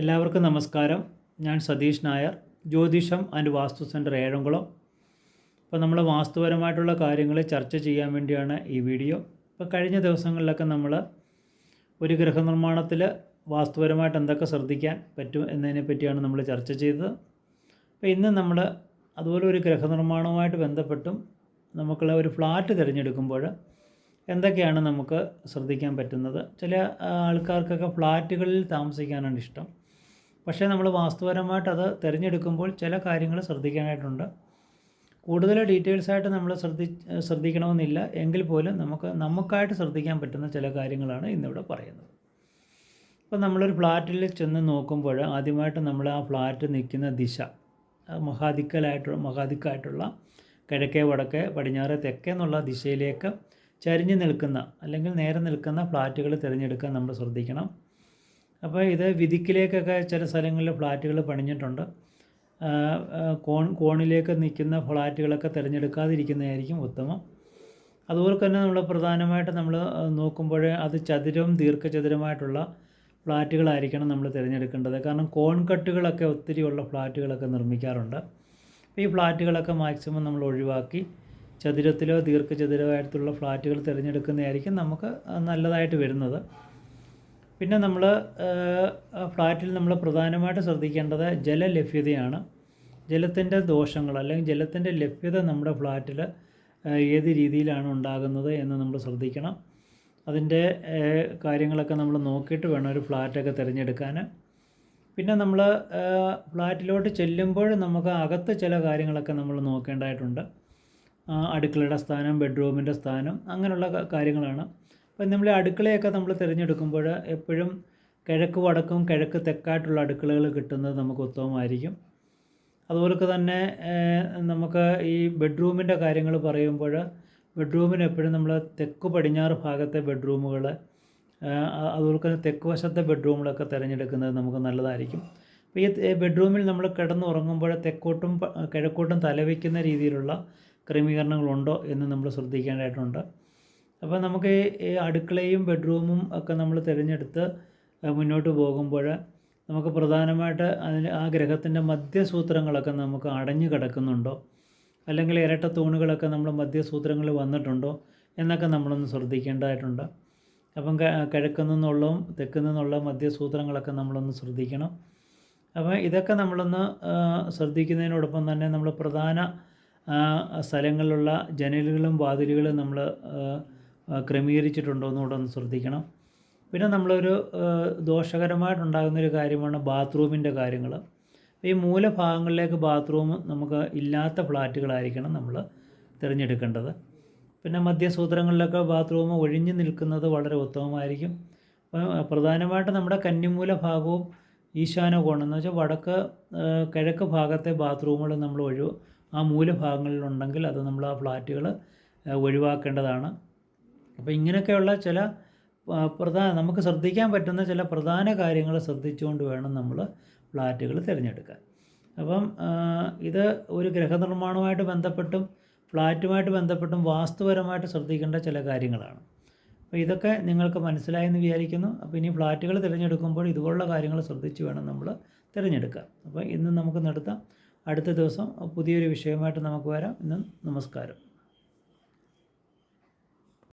എല്ലാവർക്കും നമസ്കാരം. ഞാൻ സതീഷ് നായർ ജ്യോതിഷം ആൻഡ് വാസ്തു സെന്റർ ഏഴംകുളം. അപ്പോൾ നമ്മൾ വാസ്തുപരമായിട്ടുള്ള കാര്യങ്ങൾ ചർച്ച ചെയ്യാൻ വേണ്ടിയാണ് ഈ വീഡിയോ. ഇപ്പോൾ കഴിഞ്ഞ ദിവസങ്ങളിലൊക്കെ നമ്മൾ ഒരു ഗൃഹനിർമ്മാണത്തിൽ വാസ്തുപരമായിട്ട് എന്തൊക്കെ ശ്രദ്ധിക്കാൻ പറ്റും എന്നതിനെ പറ്റിയാണ് നമ്മൾ ചർച്ച ചെയ്തത്. അപ്പോൾ ഇന്ന് നമ്മൾ അതുപോലെ ഒരു ഗൃഹനിർമ്മാണവുമായിട്ട് ബന്ധപ്പെട്ടും നമുക്കുള്ള ഒരു ഫ്ലാറ്റ് തിരഞ്ഞെടുക്കുമ്പോൾ എന്തൊക്കെയാണ് നമുക്ക് ശ്രദ്ധിക്കാൻ പറ്റുന്നത്? ചില ആൾക്കാർക്കൊക്കെ ഫ്ലാറ്റുകളിൽ താമസിക്കാനാണ് ഇഷ്ടം. പക്ഷേ നമ്മൾ വാസ്തുപരമായിട്ട് അത് തിരഞ്ഞെടുക്കുമ്പോൾ ചില കാര്യങ്ങൾ ശ്രദ്ധിക്കാനായിട്ടുണ്ട്. കൂടുതൽ ഡീറ്റെയിൽസ് ആയിട്ട് നമ്മൾ ശ്രദ്ധി ശ്രദ്ധിക്കണമെന്നില്ല. എങ്കിൽ പോലും നമുക്ക് നമുക്കായിട്ട് ശ്രദ്ധിക്കാൻ പറ്റുന്ന ചില കാര്യങ്ങളാണ് ഇന്നിവിടെ പറയുന്നത്. ഇപ്പോൾ നമ്മളൊരു ഫ്ലാറ്റിൽ ചെന്ന് നോക്കുമ്പോൾ ആദ്യമായിട്ട് നമ്മൾ ആ ഫ്ലാറ്റ് നിൽക്കുന്ന ദിശ മഹാദിക്കലായിട്ടുള്ള മഹാദിക്കായിട്ടുള്ള കിഴക്കേ വടക്കേ പടിഞ്ഞാറ് തെക്കേ എന്നുള്ള ദിശയിലേക്ക് ചരിഞ്ഞ് നിൽക്കുന്ന അല്ലെങ്കിൽ നേരെ നിൽക്കുന്ന ഫ്ലാറ്റുകൾ തിരഞ്ഞെടുക്കാൻ നമ്മൾ ശ്രദ്ധിക്കണം. അപ്പോൾ ഇത് വിധിക്കിലേക്കൊക്കെ ചില സ്ഥലങ്ങളിൽ ഫ്ലാറ്റുകൾ പണിഞ്ഞിട്ടുണ്ട്. കോൺ കോണിലേക്ക് നിൽക്കുന്ന ഫ്ലാറ്റുകളൊക്കെ തിരഞ്ഞെടുക്കാതിരിക്കുന്നതായിരിക്കും ഉത്തമം. അതുപോലെ തന്നെ നമ്മൾ പ്രധാനമായിട്ട് നമ്മൾ നോക്കുമ്പോൾ അത് ചതുരവും ദീർഘചതുരമായിട്ടുള്ള ഫ്ലാറ്റുകളായിരിക്കണം നമ്മൾ തിരഞ്ഞെടുക്കേണ്ടത്. കാരണം കോൺ കട്ടുകളൊക്കെ ഒത്തിരി ഒത്തിരിയുള്ള ഫ്ലാറ്റുകളൊക്കെ നിർമ്മിക്കാറുണ്ട്. ഈ ഫ്ലാറ്റുകളൊക്കെ മാക്സിമം നമ്മൾ ഒഴിവാക്കി ചതുരത്തിലോ ദീർഘചതുരമായിട്ടുള്ള ഫ്ലാറ്റുകൾ തിരഞ്ഞെടുക്കുന്നതായിരിക്കും നമുക്ക് നല്ലതായിട്ട് വരുന്നത്. പിന്നെ നമ്മൾ ഫ്ലാറ്റിൽ നമ്മൾ പ്രധാനമായിട്ട് ശ്രദ്ധിക്കേണ്ടത് ജലലഭ്യതയാണ്. ജലത്തിന്റെ ദോഷങ്ങൾ അല്ലെങ്കിൽ ജലത്തിന്റെ ലഭ്യത നമ്മുടെ ഫ്ലാറ്റിൽ ഏത് രീതിയിലാണ് ഉണ്ടാകുന്നത് എന്ന് നമ്മൾ ശ്രദ്ധിക്കണം. അതിന്റെ കാര്യങ്ങളൊക്കെ നമ്മൾ നോക്കിയിട്ട് വേണം ഒരു ഫ്ലാറ്റൊക്കെ തിരഞ്ഞെടുക്കാൻ. പിന്നെ നമ്മൾ ഫ്ലാറ്റിലോട്ട് ചെല്ലുമ്പോൾ നമുക്ക് അകത്ത് ചില കാര്യങ്ങളൊക്കെ നമ്മൾ നോക്കേണ്ടതായിട്ടുണ്ട്. അടുക്കളയുടെ സ്ഥാനം ബെഡ്റൂമിന്റെ സ്ഥാനം അങ്ങനെയുള്ള കാര്യങ്ങളാണ്. അപ്പം നമ്മൾ അടുക്കളയൊക്കെ നമ്മൾ തിരഞ്ഞെടുക്കുമ്പോൾ എപ്പോഴും കിഴക്ക് വടക്കും കിഴക്ക് തെക്കായിട്ടുള്ള അടുക്കളകൾ കിട്ടുന്നത് നമുക്ക് ഉത്തമമായിരിക്കും. അതുപോലെ തന്നെ നമുക്ക് ഈ ബെഡ്റൂമിന്റെ കാര്യങ്ങൾ പറയുമ്പോൾ ബെഡ്റൂമിന് എപ്പോഴും നമ്മൾ തെക്ക് പടിഞ്ഞാറ് ഭാഗത്തെ ബെഡ്റൂമുകൾ അതുപോലെ തന്നെ തെക്ക് വശത്തെ ബെഡ്റൂമുകളൊക്കെ തിരഞ്ഞെടുക്കുന്നത് നമുക്ക് നല്ലതായിരിക്കും. ഈ ബെഡ്റൂമിൽ നമ്മൾ കിടന്നുറങ്ങുമ്പോൾ തെക്കോട്ടും കിഴക്കോട്ടും തലവയ്ക്കുന്ന രീതിയിലുള്ള ക്രമീകരണങ്ങളുണ്ടോ എന്ന് നമ്മൾ ശ്രദ്ധിക്കേണ്ടതായിട്ടുണ്ട്. അപ്പോൾ നമുക്ക് ഈ- അടുക്കളയും ബെഡ്റൂമും ഒക്കെ നമ്മൾ തിരഞ്ഞെടുത്ത് മുന്നോട്ട് പോകുമ്പോൾ നമുക്ക് പ്രധാനമായിട്ട് അതിന് ആ ഗ്രഹത്തിന്റെ മധ്യസൂത്രങ്ങളൊക്കെ നമുക്ക് അടഞ്ഞു കിടക്കുന്നുണ്ടോ? അല്ലെങ്കിൽ ഇരട്ട തൂണുകളൊക്കെ നമ്മൾ മധ്യസൂത്രങ്ങളിൽ വന്നിട്ടുണ്ടോ? എന്നൊക്കെ നമ്മളൊന്ന് ശ്രദ്ധിക്കേണ്ടതായിട്ടുണ്ട്. അപ്പം കിഴക്കിൽ കിഴക്ക് നിന്നുള്ളതും തെക്കിൽ നിന്നുള്ള മധ്യസൂത്രങ്ങളൊക്കെ നമ്മളൊന്ന് ശ്രദ്ധിക്കണം. അപ്പോൾ ഇതൊക്കെ നമ്മളൊന്ന് ശ്രദ്ധിക്കുന്നതിനോടൊപ്പം തന്നെ നമ്മൾ പ്രധാന സ്ഥലങ്ങളിലുള്ള ജനലുകളും വാതിലുകളും നമ്മൾ ക്രമീകരിച്ചിട്ടുണ്ടോ എന്നുകൂടെ ഒന്ന് ശ്രദ്ധിക്കണം. പിന്നെ നമ്മളൊരു ദോഷകരമായിട്ടുണ്ടാകുന്നൊരു കാര്യമാണ് ബാത്റൂമിന്റെ കാര്യങ്ങൾ. ഈ മൂലഭാഗങ്ങളിലേക്ക് ബാത്റൂം നമുക്ക് ഇല്ലാത്ത ഫ്ലാറ്റുകളായിരിക്കണം നമ്മൾ തിരഞ്ഞെടുക്കേണ്ടത്. പിന്നെ മധ്യസൂത്രങ്ങളിലൊക്കെ ബാത്റൂം ഒഴിഞ്ഞു നിൽക്കുന്നത് വളരെ ഉത്തമമായിരിക്കും. പ്രധാനമായിട്ട് നമ്മുടെ കന്നിമൂല ഭാഗവും ഈശാന കോണം എന്ന് വെച്ചാൽ വടക്ക് കിഴക്ക് ഭാഗത്തെ ബാത്റൂമുകൾ നമ്മൾ ഒഴിവ് ആ മൂലഭാഗങ്ങളിലുണ്ടെങ്കിൽ അത് നമ്മൾ ആ ഫ്ലാറ്റുകൾ ഒഴിവാക്കേണ്ടതാണ്. അപ്പോൾ ഇങ്ങനെയൊക്കെയുള്ള ചില പ്രധാന നമുക്ക് ശ്രദ്ധിക്കാൻ പറ്റുന്ന ചില പ്രധാന കാര്യങ്ങൾ ശ്രദ്ധിച്ചുകൊണ്ട് വേണം നമ്മൾ ഫ്ലാറ്റുകൾ തിരഞ്ഞെടുക്കാൻ. അപ്പം ഇത് ഒരു ഗൃഹനിർമ്മാണവുമായിട്ട് ബന്ധപ്പെട്ടും ഫ്ലാറ്റുമായിട്ട് ബന്ധപ്പെട്ടും വാസ്തുപരമായിട്ട് ശ്രദ്ധിക്കേണ്ട ചില കാര്യങ്ങളാണ്. അപ്പോൾ ഇതൊക്കെ നിങ്ങൾക്ക് മനസ്സിലായെന്ന് വിചാരിക്കുന്നു. അപ്പോൾ ഇനി ഫ്ലാറ്റുകൾ തിരഞ്ഞെടുക്കുമ്പോൾ ഇതുപോലുള്ള കാര്യങ്ങൾ ശ്രദ്ധിച്ച് വേണം നമ്മൾ തിരഞ്ഞെടുക്കാൻ. അപ്പോൾ ഇന്ന് നമുക്ക് നടത്താം. അടുത്ത ദിവസം പുതിയൊരു വിഷയമായിട്ട് നമുക്ക് വരാം. ഇന്ന് നമസ്കാരം.